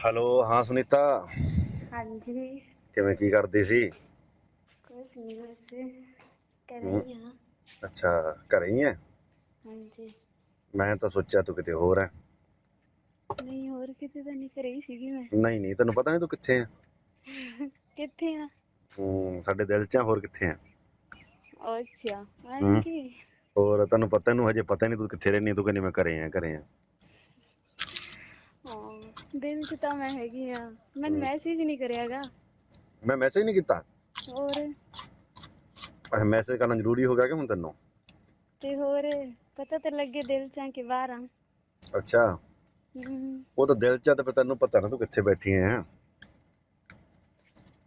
Hello ਹਾਂ ਸੁਨੀਤਾ। ਹਾਂਜੀ। ਕਿਵੇਂ ਕੀ ਕਰਦੀ ਸੀ? ਕੁਛ ਨਹੀਂ ਵੈਸੇ ਕਰ ਰਹੀ ਹਾਂ ਅੱਛਾ ਘਰੇ ਹੀ ਐ? ਹਾਂਜੀ। ਮੈਂ ਤਾਂ ਸੋਚਿਆ ਤੂੰ ਕਿਤੇ ਹੋਰ ਐ। ਨਹੀਂ ਹੋਰ ਕਿਤੇ ਤਾਂ ਨਹੀਂ ਕਰੀ ਹੀ ਸੀਗੀ ਮੈਂ। ਨਹੀਂ ਨਹੀਂ ਤੈਨੂੰ ਪਤਾ ਨਹੀਂ ਤੂੰ ਕਿੱਥੇ ਐ? ਕਿੱਥੇ ਆ? ਹੂੰ ਸਾਡੇ ਦਿਲ 'ਚ ਆ ਹੋਰ ਕਿੱਥੇ ਐ? ਅੱਛਾ ਹਮ। ਹਾਂਜੀ। ਹੋਰ ਤੈਨੂੰ ਪਤਾ ਨੂੰ ਹਜੇ ਪਤਾ ਨਹੀਂ ਤੂੰ ਕਿੱਥੇ ਰਹਿੰਦੀ ਤੂੰ ਕਹਿੰਦੀ ਮੈਂ ਘਰੇ ਆ ਘਰੇ ਆ। ਦਿਲ 'ਚ ਤਾਂ ਮੈਂ ਹੈਗੀ ਆ। ਮੈਨੂੰ ਮੈਸੇਜ ਨਹੀਂ ਕਰਿਆਗਾ। ਮੈਂ ਮੈਸੇਜ ਨਹੀਂ ਕੀਤਾ? ਹੋਰ? ਮੈਸੇਜ ਕਰਨਾ ਜ਼ਰੂਰੀ ਹੋ ਗਿਆ ਕਿ ਹੁਣ ਤੈਨੂੰ? ਤੇ ਹੋਰ ਪਤਾ ਤਾਂ ਲੱਗੇ ਦਿਲ 'ਚ ਕਿ ਬਾਹਰ ਆ। ਅੱਛਾ। ਹਮ, ਉਹ ਤਾਂ ਦਿਲ 'ਚ ਆ ਤੇ ਫਿਰ ਤੈਨੂੰ ਪਤਾ ਨਾ ਤੂੰ ਕਿੱਥੇ ਬੈਠੀ ਐ।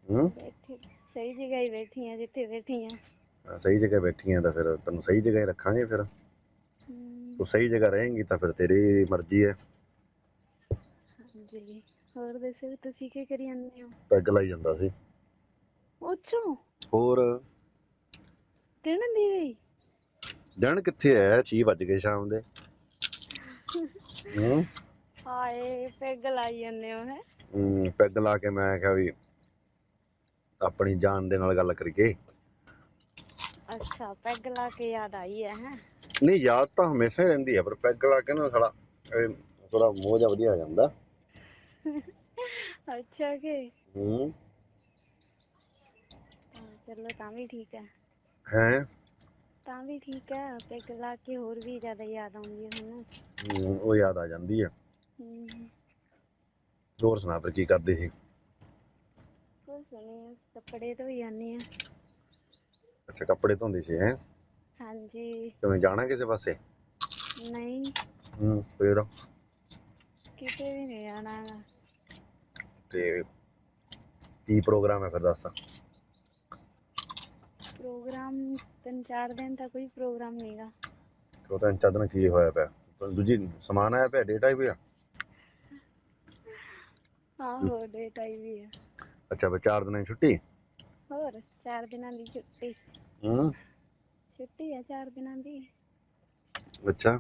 ਹੂੰ? ਬੈਠੀ ਸਹੀ ਜਗ੍ਹਾ ਹੀ ਬੈਠੀ ਆ ਜਿੱਥੇ ਬੈਠੀ ਆ। ਸਹੀ ਜਗ੍ਹਾ ਬੈਠੀ ਐ ਤਾਂ ਫਿਰ ਤੈਨੂੰ ਸਹੀ ਜਗ੍ਹਾ ਹੀ ਰੱਖਾਂਗੇ ਫਿਰ। ਹਮ, ਤੂੰ ਸਹੀ ਜਗ੍ਹਾ ਰਹੇਂਗੀ ਤਾਂ ਫਿਰ ਤੇਰੀ ਮਰਜ਼ੀ ਐ। ਹਾਂਜੀ ਹੋਰ ਦੱਸੋ ਤੁਸੀਂ ਕੀ ਕਰੀ ਜਾਂਦੇ ਹੋ? ਪੈਗ ਲਾਈ ਜਾਂਦਾ ਸੀ। ਅੱਛਾ। ਹੋਰ? ਦਿਨ ਦੀ ਗਈ ਦਿਨ ਕਿੱਥੇ ਐ 6 ਵੱਜ ਗਏ ਸ਼ਾਮ ਦੇ। ਹੂੰ। ਹਾਏ ਪੈਗ ਲਾਈ ਜਾਂਦੇ ਹੋ ਹੈ? ਹੂੰ, ਪੈਗ ਲਾ ਕੇ ਮੈਂ ਕਿਹਾ ਵੀ ਆਪਣੀ ਜਾਨ ਦੇ ਨਾਲ ਗੱਲ ਕਰੀਏ। ਅੱਛਾ ਪੈਗ ਲਾ ਕੇ ਯਾਦ ਆਈ ਹੈ ਹੈ? ਨਹੀਂ ਯਾਦ ਤਾਂ ਹਮੇਸ਼ਾ ਹੀ ਰਹਿੰਦੀ ਹੈ ਪਰ ਪੈਗ ਲਾ ਕੇ ਨਾ ਸਾਲਾ ਥੋੜਾ ਮੋਹ ਜਿਹਾ ਵਧੀਆ ਆ ਜਾਂਦਾ। ਅੱਛਾ ਕਿ? ਹੂੰ। ਹਾਂ, ਚਲੋ ਤਾਂ ਵੀ ਠੀਕ ਹੈ। ਹੈ? ਤਾਂ ਵੀ ਠੀਕ ਹੈ ਪੈਗ ਲਾ ਕੇ ਹੋਰ ਵੀ ਜ਼ਿਆਦਾ ਯਾਦ ਆਉਂਦੀ ਹੈ ਤੁਹਾਨੂੰ ਉਹ ਯਾਦ ਆ ਜਾਂਦੀ ਹੈ। ਹਮ, ਹੋਰ ਸੁਣਾ ਫਿਰ ਕੀ ਕਰਦੀ ਸੀ? ਕੁਛ ਨਹੀਂ ਕੱਪੜੇ ਧੋਈ ਜਾਂਦੇ ਆ ਅੱਛਾ ਕੱਪੜੇ ਧੋਂਦੀ ਸੀ ਹੈ? ਹਾਂਜੀ। ਕਿਵੇਂ ਜਾਣਾ ਕਿਸੇ ਪਾਸੇ? ਨਹੀਂ। ਹੂੰ ਫਿਰ? ਕਿਤੇ ਵੀ ਨਹੀਂ ਜਾਣਾ ਹੈਗਾ। ਤੇ ਕੀ ਪ੍ਰੋਗਰਾਮ ਹੈ ਫਿਰ ਦੱਸ ਪ੍ਰੋਗਰਾਮ ਤਿੰਨ ਚਾਰ ਦਿਨ ਤਾਂ ਕੋਈ ਪ੍ਰੋਗਰਾਮ ਨਹੀਂਗਾ ਉਹ ਤਾਂ ਚੱਦਨ ਕੀ ਹੋਇਆ ਪਿਆ? ਤੁਹਾਨੂੰ ਦੂਜੀ ਸਮਾਨ ਆਇਆ ਪਿਆ ਡੇਟ ਆਈ ਪਿਆ ਆਹੋ ਡੇਟ ਆਈ ਵੀ ਹੈ ਅੱਛਾ ਬਈ ਚਾਰ ਦਿਨਾਂ ਦੀ ਛੁੱਟੀ? ਹੋਰ ਚਾਰ ਦਿਨਾਂ ਦੀ ਛੁੱਟੀ। ਹੂੰ। ਛੁੱਟੀ ਹੈ ਚਾਰ ਦਿਨਾਂ ਦੀ। ਅੱਛਾ।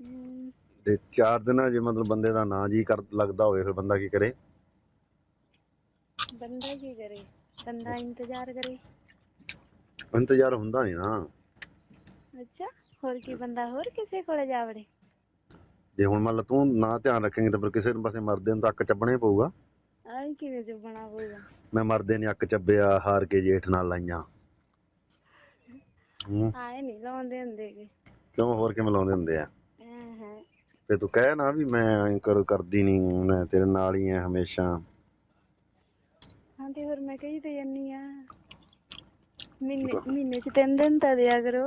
ਹਮ, ਤੇ ਚਾਰ ਦਿਨਾਂ ਜੇ ਮਤਲਬ ਬੰਦੇ ਦਾ ਨਾਂ ਜੀ ਕਰ ਲੱਗਦਾ ਹੋਵੇ ਫਿਰ ਬੰਦਾ ਕੀ ਕਰੇ? ਬੰਦਾ ਕੀ ਕਰੇ? ਬੰਦਾ ਇੰਤਜ਼ਾਰ ਕਰੇ। ਇੰਤਜ਼ਾਰ ਹੁੰਦਾ ਨਹੀਂ ਨਾ। ਅੱਛਾ ਹੋਰ ਕੀ ਬੰਦਾ ਹੋਰ ਕਿਸੇ ਕੋਲੇ ਜਾ ਵੜੇ ਜੇ ਹੁਣ ਮੰਨ ਲਾ ਤੂੰ ਨਾ ਧਿਆਨ ਰੱਖੇਂਗੀ ਤਾਂ ਫਿਰ ਕਿਸੇ ਨੂੰ ਪਾਸੇ ਮਰਦੇ ਨੂੰ ਤਾਂ ਅੱਕ ਚੱਬਣਾ ਹੀ ਪਊਗਾ। ਆਈ ਕਿਵੇਂ ਚੁੱਪਣਾ ਪਊਗਾ? ਮੈਂ ਮਰਦੇ ਨੇ ਅੱਕ ਚੱਬਿਆ ਹਾਰ ਕੇ ਜੇਠ ਨਾਲ ਲਾਈਆਂ। ਹੂੰ। ਆਏ ਨਹੀਂ ਲਾਉਂਦੇ ਹੁੰਦੇ ਗੇ। ਕਿਉਂ ਹੋਰ ਕਿਵੇਂ ਲਾਉਂਦੇ ਹੁੰਦੇ ਆ? ਹਾਂ ਹਾਂ। ਤੇ ਤੂੰ ਕਹਿ ਨਾ ਵੀ ਮੈਂ ਐਂ ਕਰ ਕਰਦੀ ਨਹੀਂ ਮੈਂ ਤੇਰੇ ਨਾਲ ਹੀ ਆ ਹਮੇਸ਼ਾ। ਹਾਂ ਤੇ ਹੋਰ ਮੈਂ ਕਹੀ ਤੇ ਜਾਨੀ ਆ ਮਹੀਨੇ ਮਹੀਨੇ ਚ ਤਿੰਨ ਦਿਨ ਤਾਂ ਦਿਆ ਕਰੋ।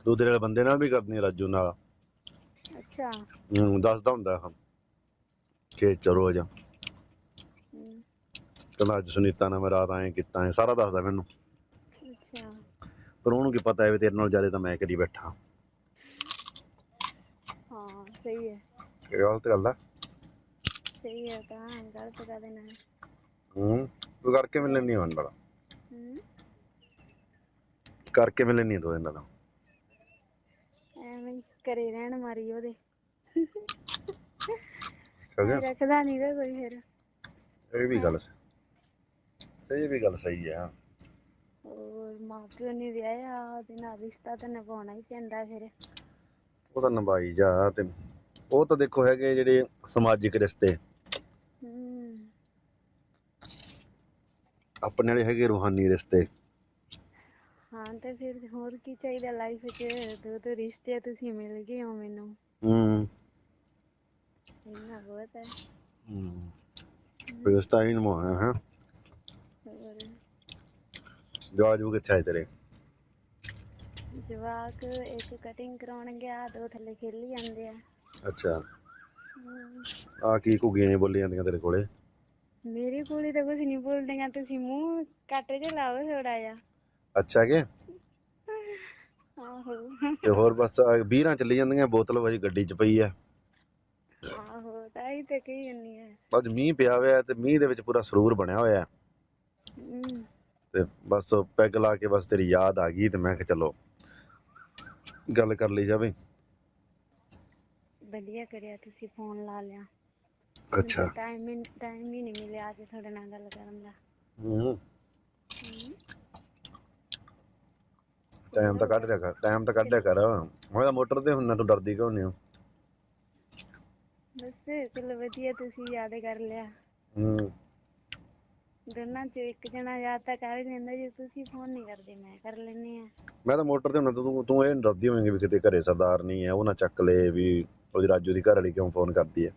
ਤੂੰ ਤੇਰੇ ਬੰਦੇ ਨਾਲ ਵੀ ਕਰਦੀ ਆ, ਰਾਜੂ ਨਾਲ। ਅੱਛਾ। ਹੂੰ ਦੱਸਦਾ ਹੁੰਦਾ ਹਾਂ ਕਿ ਚਲੋ ਜਾ। ਕਹਿੰਦਾ ਅੱਜ ਸੁਨੀਤਾ ਨਾਲ ਮੈਂ ਰਾਤ ਕੀਤਾ ਐ ਸਾਰਾ ਦੱਸਦਾ ਮੈਨੂੰ। ਅੱਛਾ। ਪਰ ਉਹਨੂੰ ਕੀ ਪਤਾ ਹੈ ਵੀ ਤੇਰੇ ਨਾਲ ਜ਼ਿਆਦਾ ਤਾਂ ਮੈਂ ਕਰੀ ਬੈਠਾ। ਹਾਂ ਸਹੀ ਹੈ। ਇਹ ਗਲਤ ਗੱਲ ਆ। ਸਹੀ ਹੈ ਤਾਂ ਗਲਤ ਕਰ ਦੇਣਾ ਹੂੰ ਲੈਣੀ ਹੁਣ ਬੜਾ ਹਮ ਕਰਕੇ ਮਿਲ ਲੈਣੀ ਤੂੰ ਇਹਨਾਂ ਦਾ ਐਵੇਂ ਹੀ ਘਰੇ ਰਹਿਣ ਮਾਰੀ ਉਹਦੇ। ਰੱਖਦਾ ਨਹੀਂ ਗਾ ਕੋਈ ਫਿਰ। ਇਹ ਵੀ ਗੱਲ ਸਹੀ ਇਹ ਵੀ ਗੱਲ ਸਹੀ ਆ। ਹੋਰ ਮਾਂ ਪਿਓ ਨੇ ਵਿਆਹਿਆ ਉਹਦੇ ਨਾਲ ਰਿਸ਼ਤਾ ਤਾਂ ਨਿਭਾਉਣਾ ਹੀ ਪੈਂਦਾ ਫਿਰ। ਉਹ ਤਾਂ ਨਿਭਾਈ ਜਾ ਤੇ ਉਹ ਤਾਂ ਦੇਖੋ ਹੈਗੇ ਜਿਹੜੇ ਸਮਾਜਿਕ ਰਿਸ਼ਤੇ ਹਮ ਆਪਣੇ ਵਾਲੇ ਹੈਗੇ ਰੂਹਾਨੀ ਰਿਸ਼ਤੇ। ਹਾਂ ਤੇ ਫਿਰ ਹੋਰ ਕੀ ਚਾਹੀਦਾ ਲਾਈਫ 'ਚ? ਦੋ ਦੋ ਰਿਸ਼ਤੇ ਤੁਸੀਂ ਮਿਲ ਗਏ ਹੋ ਮੈਨੂੰ। ਹੂੰ। ਇੰਨਾ ਬਹੁਤ ਹੈ। ਹੂੰ। ਰਿਸ਼ਤਾ ਹੀ ਨਿਭਾਉਣਾ ਹੈ। ਹੋਰ? ਜਵਾ ਜੂ ਕਿੱਥੇ ਆਏ ਤੇਰੇ? ਜਵਾਕ ਇੱਕ ਕਟਿੰਗ ਕਰਾਉਣ ਗਿਆ ਦੋ ਥੱਲੇ ਖੇਲੀ ਜਾਂਦੇ ਆ। ਅੱਛਾ। ਆ ਕੀ ਘੁੱਗੀਆਂ ਬੋਲੀ ਜਾਂਦੀਆਂ ਤੇਰੇ ਕੋਲੇ? ਮੇਰੇ ਕੋਲ ਤਾਂ ਕੁਝ ਨਹੀਂ ਬੋਲਦੀਆਂ ਤੁਸੀਂ ਮੂੰਹ ਕੱਟ ਜੇ ਲਾਓ ਥੋੜਾ ਜਿਹਾ। ਅੱਛਾ ਕਿ? ਆਹੋ। ਤੇ ਹੋਰ ਬਸ ਆਹ ਚੱਲੀ ਜਾਂਦੀਆਂ ਬੋਤਲ ਵਾਜੀ ਗੱਡੀ 'ਚ ਪਈ ਆ। ਆਹੋ ਤਾਂ ਹੀ ਤੇ ਕਹੀ ਜਾਂਦੀ ਹੈ ਅੱਜ ਮੀਂਹ ਪਿਆ ਹੋਇਆ ਤੇ ਮੀਂਹ ਦੇ ਵਿੱਚ ਪੂਰਾ ਸਰੂਰ ਬਣਿਆ ਹੋਇਆ। ਹਮ, ਤੇ ਬਸ ਪੈਗ ਲਾ ਕੇ ਬਸ ਤੇਰੀ ਯਾਦ ਆ ਗਈ ਤੇ ਮੈਂ ਕਿਹਾ ਚਲੋ ਗੱਲ ਕਰ ਲਈ ਜਾਵੇ। ਵਧੀਆ ਕਰਿਆ ਤੁਸੀਂ ਫੋਨ ਲਾ ਲਿਆ। ਅੱਛਾ। ਟਾਈਮ ਹੀ ਹੀ ਮਿਲਿਆ ਅੱਜ ਤੁਹਾਡੇ ਨਾਲ ਗੱਲ ਕਰਨ ਦਾ। ਹੂੰ। ਟਾਈਮ ਤਾਂ ਕੱਢ ਲਿਆ ਕਰ ਟਾਈਮ ਤਾਂ ਕੱਢ ਲਿਆ ਕਰ। ਮੈਂ ਤਾਂ ਮੋਟਰ ਤੇ ਹੁੰਨਾ ਤੂੰ ਡਰਦੀ ਕਿਉਂ ਨਹੀਂ ਹੋ ਬਸ ਚਲੋ ਵਧੀਆ ਤੁਸੀਂ ਯਾਦ ਕਰ ਲਿਆ। ਹੂੰ। ਦੋਨਾਂ ਚੋਂ ਇੱਕ ਜਣਾ ਯਾਦ ਤਾਂ ਕਰ ਹੀ ਲੈਂਦਾ ਜੇ ਤੁਸੀਂ ਫੋਨ ਨਹੀਂ ਕਰਦੇ ਮੈਂ ਕਰ ਲੈਂਦੀ ਆ। ਮੈਂ ਤਾਂ ਮੋਟਰ ਤੇ ਹੁੰਨਾ ਤੂੰ ਤੂੰ ਇਹ ਡਰਦੀ ਹੋਵੇਂਗੀ ਵੀ ਕਿਤੇ ਘਰੇ ਸਰਦਾਰ ਨਹੀਂ ਹੈ ਉਹ ਨਾ ਚੱਕ ਲੇ ਵੀ ਉਹਦੀ ਰਾਜੂ ਦੀ ਘਰ ਵਾਲੀ ਕਿਉਂ ਫੋਨ ਕਰਦੀ ਹੈ।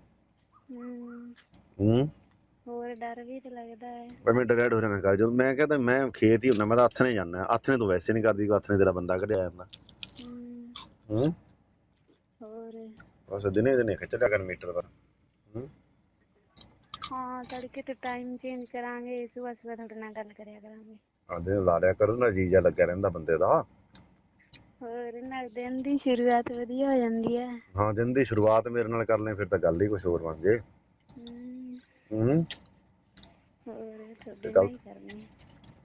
ਹਮ, ਹੂੰ। ਹੋਰ ਡਰ ਵੀ ਤਾਂ ਲੱਗਦਾ ਹੈ। ਪਰ ਮੈਂ ਡਰੈਡ ਹੋ ਰਿਹਾ ਨਾ ਕਰ ਜਦੋਂ ਮੈਂ ਕਹਿੰਦਾ ਮੈਂ ਖੇਤ ਹੀ ਹੁੰਨਾ ਮੈਂ ਤਾਂ ਹੱਥ ਨੇ ਜਾਣਾ ਹੱਥ ਨੇ ਤੂੰ ਵੈਸੇ ਨਹੀਂ ਕਰਦੀ ਹੱਥ ਨੇ ਤੇਰਾ ਬੰਦਾ ਘੜਿਆ ਜਾਂਦਾ। ਹੂੰ। ਹੋਰ। ਬਸ ਦਿਨੇ ਦਿਨੇ ਖਿੱਚਿਆ ਕਰ ਮੀਟਰ ਦਾ। ਹੂੰ। ਹਾਂ ਤੜਕੇ ਤੇ ਟਾਈਮ ਚੇਂਜ ਕਰਾਂਗੇ ਸਵੇਰ ਸਵੇਰ ਤੁਹਾਡੇ ਨਾਲ ਗੱਲ ਕਰਿਆ ਕਰਾਂਗੇ। ਆ ਦਿਨ ਲਾ ਲਿਆ ਕਰੋ ਨਾ ਜੀਜਾ ਲੱਗਿਆ ਰਹਿੰਦਾ ਬੰਦੇ ਦਾ। ਹੋਰ ਨਾਲ ਦਿਨ ਦੀ ਸ਼ੁਰੂਆਤ ਵਧੀਆ ਹੋ ਜਾਂਦੀ ਹੈ। ਹਾਂ ਦਿਨ ਦੀ ਸ਼ੁਰੂਆਤ ਮੇਰੇ ਨਾਲ ਕਰ ਲੈ ਫਿਰ ਤਾਂ ਗੱਲ ਹੀ ਕੁਝ ਹੋਰ ਬਣ ਜੇ। ਹਮ, ਹੂੰ। ਹੋਰ ਤੁਹਾਡੇ ਨਾਲ ਗਲਤ- ਹੀ ਕਰਨੀ।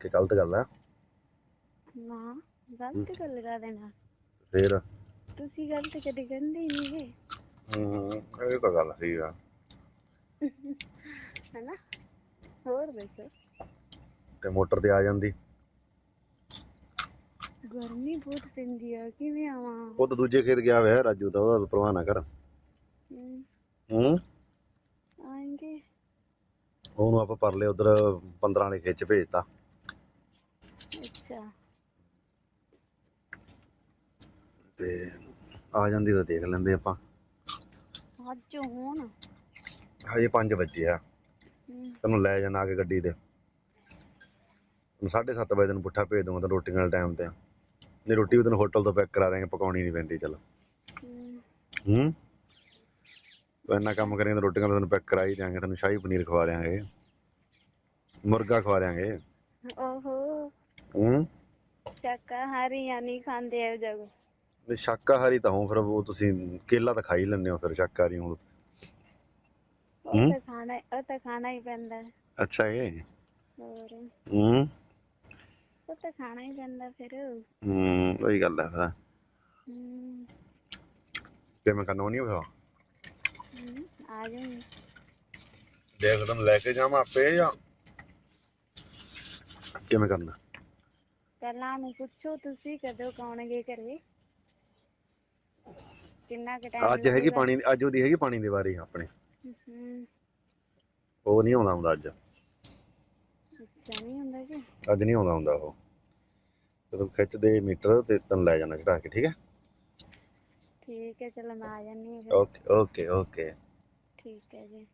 ਕਿ ਗਲਤ ਗੱਲ ਹੈ ਨਾ ਗਲਤ ਗੱਲ ਕਰ ਦੇਣਾ। ਫਿਰ? ਤੁਸੀਂ ਗਲਤ ਕਦੇ ਕਹਿੰਦੇ ਹੀ ਨਹੀਂ ਗੇ। ਹੂੰ ਇਹ ਤਾਂ ਗੱਲ ਸਹੀ ਆ। ਹੈਨਾ? ਹੋਰ ਦੱਸੋ? ਤੇ ਮੋਟਰ ਤੇ ਆ ਜਾਂਦੀ। ਗਰਮੀ ਬਹੁਤ ਪੈਂਦੀ ਆ ਕਿਵੇਂ ਆਵਾਂ? ਉਹ ਤਾਂ ਦੂਜੇ ਖੇਤ ਗਿਆ ਹੋਇਆ ਰਾਜੂ ਤਾਂ ਉਹਦਾ ਪ੍ਰਵਾਹ ਨਾ ਕਰ। ਹਮ, ਹੂੰ? ਆਏਂਗੇ। ਉਹਨੂੰ ਆਪਾਂ ਪਰਲੇ ਉਧਰ 15 ਵਾਲੇ ਖੇਚ ਭੇਜਤਾ ਅੱਛਾ। ਤੇ ਆ ਜਾਂਦੀ ਤਾਂ ਦੇਖ ਲੈਂਦੇ ਆਪਾਂ। ਅੱਜ ਹੁਣ। ਹਜੇ 5 ਵਜੇ ਆ। ਤੈਨੂੰ ਲੈ ਜਾਣਾ ਆ ਕੇ ਗੱਡੀ ਤੇ। ਹੁਣ 7:30 ਵਜੇ ਤੈਨੂੰ ਪੁੱਠਾ ਭੇਜ ਦੂੰਗਾ ਤਾਂ ਰੋਟੀ ਨਾਲ ਟਾਈਮ ਤੇ। ਨਹੀਂ ਰੋਟੀ ਵੀ ਤੈਨੂੰ ਹੋਟਲ ਤੋਂ ਪੈਕ ਕਰਾ ਦੇਂਗੇ ਪਕਾਉਣੀ ਨਹੀਂ ਪੈਂਦੀ ਚੱਲ। ਹੂੰ? ਇੰਨਾ ਕੰਮ ਕਰੇਂਗਾ ਤਾਂ ਰੋਟੀਆਂ ਤਾਂ ਤੈਨੂੰ ਪੈਕ ਕਰਾ ਹੀ ਦਿਆਂਗੇ ਤੈਨੂੰ ਸ਼ਾਹੀ ਪਨੀਰ ਖਵਾ ਦਿਆਂਗੇ। ਮੁਰਗਾ ਖਵਾ ਦਿਆਂਗੇ। ਓਹੋ। ਹੂੰ? ਸ਼ਾਕਾਹਾਰੀ ਆ ਨਹੀਂ ਖਾਂਦੇ ਇਹ ਜਗ। ਨਹੀਂ ਸ਼ਾਕਾਹਾਰੀ ਤਾਂ ਹੋ ਫਿਰ ਉਹ ਤੁਸੀਂ ਕੇਲਾ ਤਾਂ ਖਾ ਹੀ ਲੈਂਦੇ ਹੋ ਫਿਰ ਸ਼ਾਕਾਹਾਰੀ ਹੋ ਉਹ? ਤਾਂ ਖਾਣਾ ਉਹ ਤਾਂ ਖਾਣਾ ਹੀ ਪੈਂਦਾ। ਹੈ। ਅੱਛਾ ਇਹ? ਹੋਰ? ਹੂੰ? ਉਹ ਤਾਂ ਖਾਣਾ ਹੀ ਪੈਂਦਾ ਫਿਰ। ਹੂੰ ਉਹੀ ਗੱਲ ਹੈ ਫਿਰ। ਹਮ, ਤੇ ਮੈਂ ਕਰਨਾ ਨਹੀਂ ਹੋਇਆ? ਦੇਖ ਤੈਨੂੰ ਲੈ ਕੇ ਜਾਵਾਂ ਆਪੇ ਜਾਂ ਕਿਵੇਂ ਕਰਨਾ? ਪਹਿਲਾਂ ਨੂੰ ਪੁੱਛੋ ਤੁਸੀਂ ਕਦੋਂ ਕੌਣਗੇ ਘਰੇ? ਕਿੰਨਾ ਕੁ ਟਾਈਮ ਅੱਜ ਹੈਗੀ ਪਾਣੀ ਦੀ- ਅੱਜ ਉਹਦੀ ਹੈਗੀ ਪਾਣੀ ਦੀ ਵਾਰੀ ਆਪਣੇ। ਉਹ ਨਹੀਂ ਆਉਂਦਾ ਹੁੰਦਾ ਅੱਜ। ਅੱਛਾ ਨਹੀਂ ਹੁੰਦਾ ਜੀ। ਅੱਜ ਨਹੀਂ ਆਉਂਦਾ ਹੁੰਦਾ ਉਹ। ਜਦੋਂ ਖਿੱਚਦੇ ਮੀਟਰ ਤੇ ਤੈਨੂੰ ਲੈ ਜਾਣਾ ਚੜਾ ਕੇ ਠੀਕ ਹੈ? ਠੀਕ ਹੈ ਚਲੋ ਮੈਂ ਆ ਜਾਂਦੀ ਹਾਂ ਫਿਰ। Okay okay okay. ਠੀਕ ਹੈ ਜੀ।